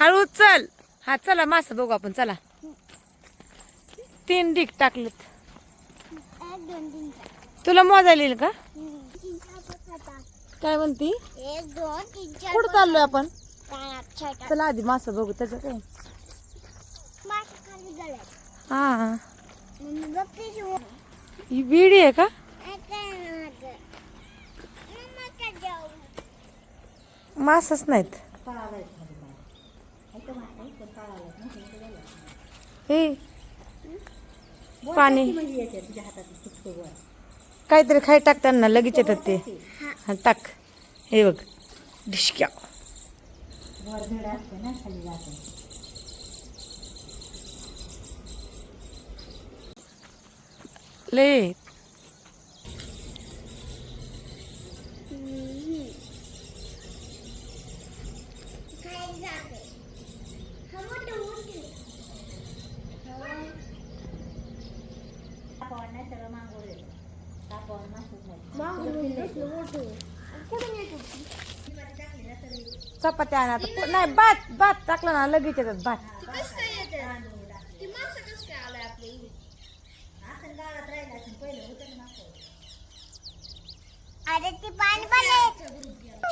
हळू चल. हा चला मासा बघू आपण चला. तीन डिक टाकलेत. तुला मोजायला येईल का? काय म्हणती? एक कुठं चाललोय आपण? चला आधी मासा बघू त्याच काय? हा. ही बीडी आहे का? मासच नाहीत. हे. पाणी. काहीतरी खाई टाकताना लगेच येतात ते. हा टाक. हे बघ डिशक्या ले चपात्या आणा नाही भात भात टाकला ना लगेच येतात भात. अरे ती पाणी पण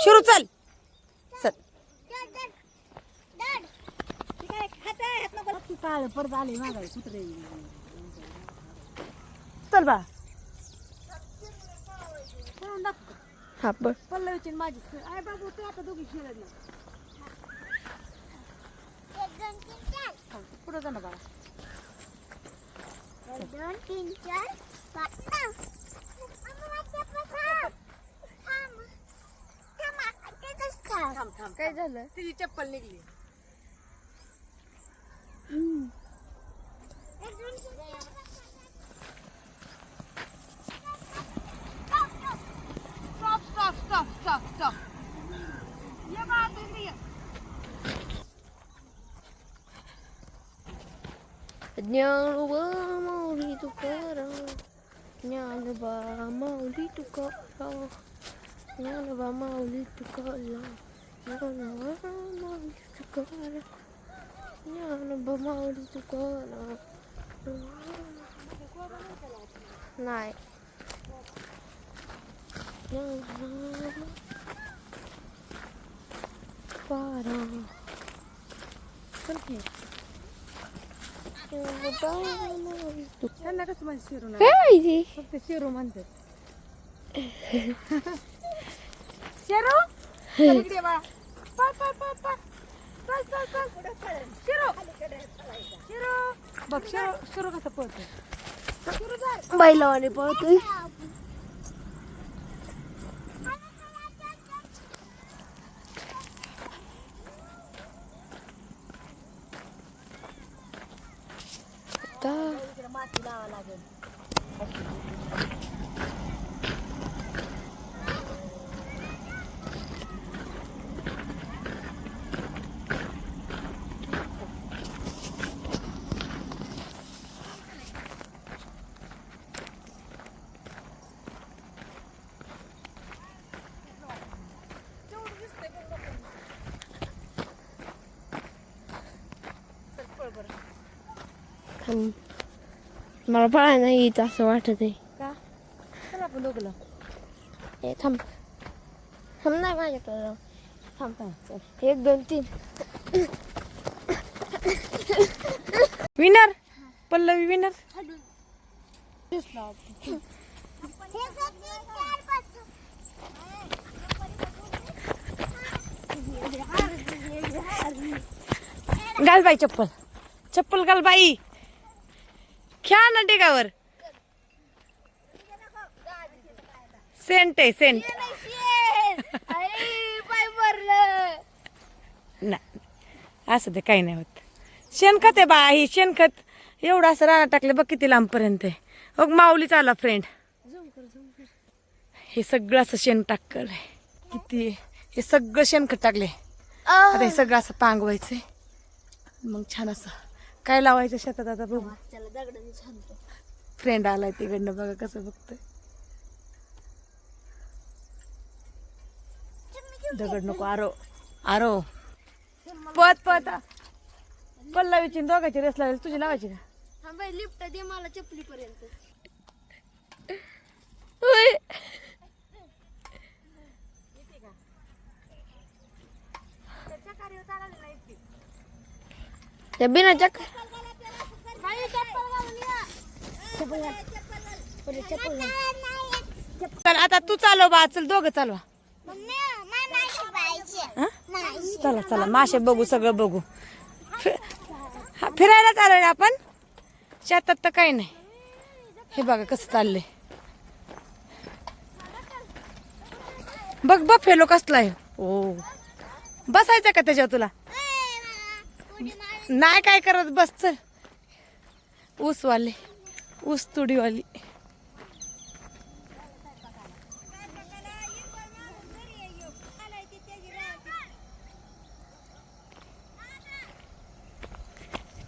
सुरू चल. चल. परत आले मागाय कुत्रे चल बा. हा बघ. पल्लवीची माझी आय बाबू ते आता दोघी खेळत ना पुढे जा ना बाळा. दोन तीन चार पाच काय झालं तिची चप्पल निघली. Cok. Iya, Pak, ini ya. Jangan lupa mau ditukar. Jangan lupa mau ditukar. Jangan lupa mau ditukar. Jangan lupa mau ditukar. Jangan lupa mau ditukar. tu Jangan lupa. Tukaram त्यांना कसं माझी शिरू नाही फक्त शिरू म्हणतात शेरू इकडे शिरू बघ शिरू शिरू कसं पळतो बैलावाने पळतोय थांब. मला पळायला नाही येत असं वाटत आहे. का? चल आपण दोघं ए थांब. थांब नाही माझ्याकडे. थांब. हा, चल. एक दोन तीन. विनर! पल्लवी विनर! हे. घाल बाई चप्पल. चप्पल घाल बाई. खेळा ना टेकावर. सेंट आहे सेंट. नाही असं ते काही नाही होत. शेणखत आहे बा ही शेणखत. एवढं असं राणा टाकलं बघ किती लांबपर्यंत आहे. बघ माऊलीच आला फ्रेंड हे सगळं असं शेण टाकलंय. किती हे सगळं शेणखत टाकले आता हे सगळं असं पांगवायचंय. मग छान असं काय लावायचं शेतात आता बघू. त्याला दगडाने छानतो फ्रेंड आलाय तिकडनं बघा कसं बघतोय. दगड नको आरो आरो. पत पत पल्लावीची दोघांची रेस लावेल तुझी लावायची का? लिफ्ट दे मला चपली पर्यंत होय. त्या बिना चक चल आता तू चालव बा चल दोघं चालवा. हं? चला चला मासे बघू सगळं बघू. फि- हा, फिरायला चाललोय आपण? शेतात तर काही नाही. हे बघा कसं चाललंय. बघ बघ फेलो कसला आहे. ओ. बसायचं का त्याच्यावर तुला? नाही काय करत बस चल. ऊसवाले ऊस तुडीवाली.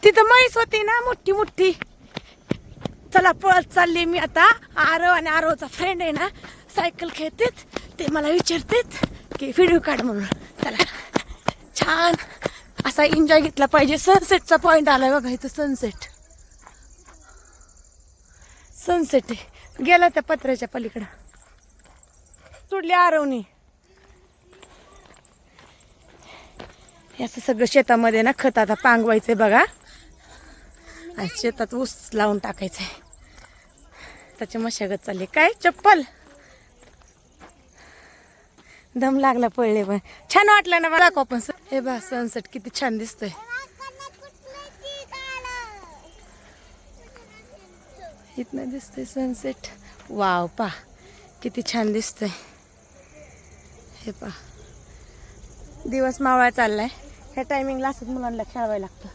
तिथं म्हैस होती ना मोठी मोठी. चला पळत चालली मी आता. आरव आणि आरवचा फ्रेंड आहे ना सायकल खेळतेत. ते मला विचारतेत की व्हिडिओ काढ म्हणून. चला. छान. असा एन्जॉय घेतला पाहिजे. सनसेटचा पॉइंट आलाय बघा इथं सनसेट सनसेट आहे. गेला त्या पत्र्याच्या पलीकडं. तुडली आरवणी. याचं सगळं शेतामध्ये ना खत आता पांगवायचंय बघा. आणि शेतात ऊस लावून टाकायचंय. त्याची मशागत चालली. काय? चप्पल. दम लागला पडले पण. छान वाटलं ना मला दाखव आपण हे बा सनसेट किती छान दिसतोय. इथनं दिसतंय सनसेट. वाव पा किती छान दिसतंय. हे पा दिवस मावळा चाललाय. ह्या टायमिंगला असंच मुलांना खेळावं लागतं.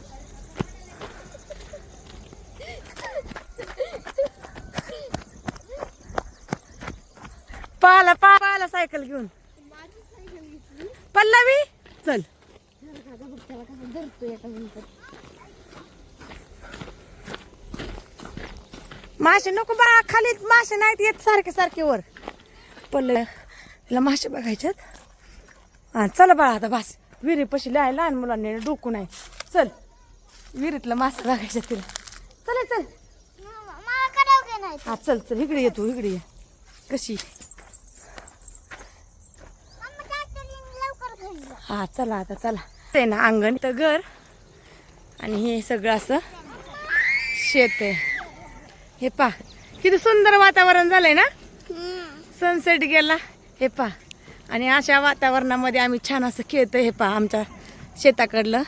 पाला पा पाला सायकल घेऊन. पल्लवी? चल. मासे नको बा खाली मासे नाहीत येत सारखे सारखे वर. पल्ल तिला मासे बघायच्यात हा चला बाळा आता बस. विहिरी पशी लहान लहान मुलांनी डोकू नाही. चल. विहिरीतलं मासे बघायच्या तिला. चल चल. हा चल चल इकडे ये तू इकडे ये. कशी? हा चला आता चला. ते ना अंगण तर घर आणि हे सगळं असं शेत आहे. हे पा किती सुंदर वातावरण झालंय ना? सनसेट गेला. हे पा आणि अशा वातावरणामध्ये आम्ही छान असं खेळतो हे पा आमच्या शेताकडलं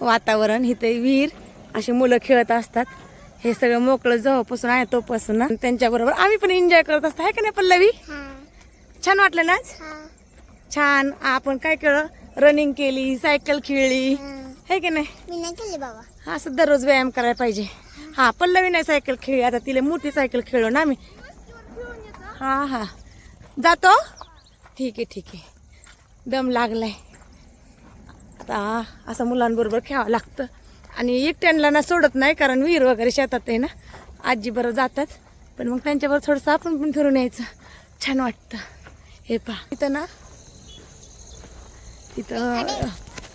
वातावरण इथे विहीर अशी मुलं खेळत असतात. हे सगळं मोकळं जवळपासून आहे तोपासून. त्यांच्याबरोबर आम्ही पण एन्जॉय करत असतो. आहे का नाही पल्लवी? छान वाटलं ना आज? हा. छान आपण काय केलं? रनिंग केली सायकल खेळली. हा. की नाही? मी नाही केले बाबा. असं दररोज व्यायाम करायला पाहिजे. हा पल्लवी नाही सायकल खेळली. आता तिला मोठी सायकल खेळलो ना आम्ही. हा हा. जातो? ठीक आहे ठीक आहे. दम लागलाय. आता असं मुलांबरोबर खेळावं लागतं. आणि एकट्यांना ना सोडत नाही कारण विहीर वगैरे शेतात आहे ना. आजी बरं जातात. पण मग त्यांच्याबरोबर थोडंसं आपण पण फिरून यायचं. छान वाटतं. हे पहा. इथं ना इथं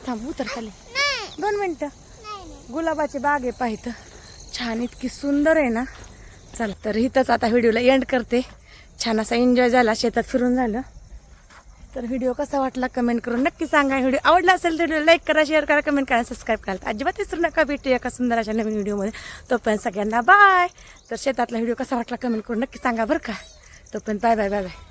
थांब उतर खाली. नाही. दोन मिनटं. गुलाबाची बाग आहे पाहिजे छान इतकी सुंदर आहे ना. चला तर इथंच आता व्हिडिओला एंड करते. छान असा एन्जॉय झाला शेतात फिरून झालं. तर व्हिडिओ कसा वाटला कमेंट करून नक्की सांगा. व्हिडिओ आवडला असेल तर व्हिडिओ लाईक करा शेअर करा कमेंट करा सबस्क्राईब करा अजिबात विसरू नका. भेटू एका सुंदर अशा नवीन व्हिडिओमध्ये तोपर्यंत सगळ्यांना बाय तर शेतातला व्हिडिओ कसा वाटला कमेंट करून नक्की सांगा बरं का. तोपर्यंत बाय बाय बाय बाय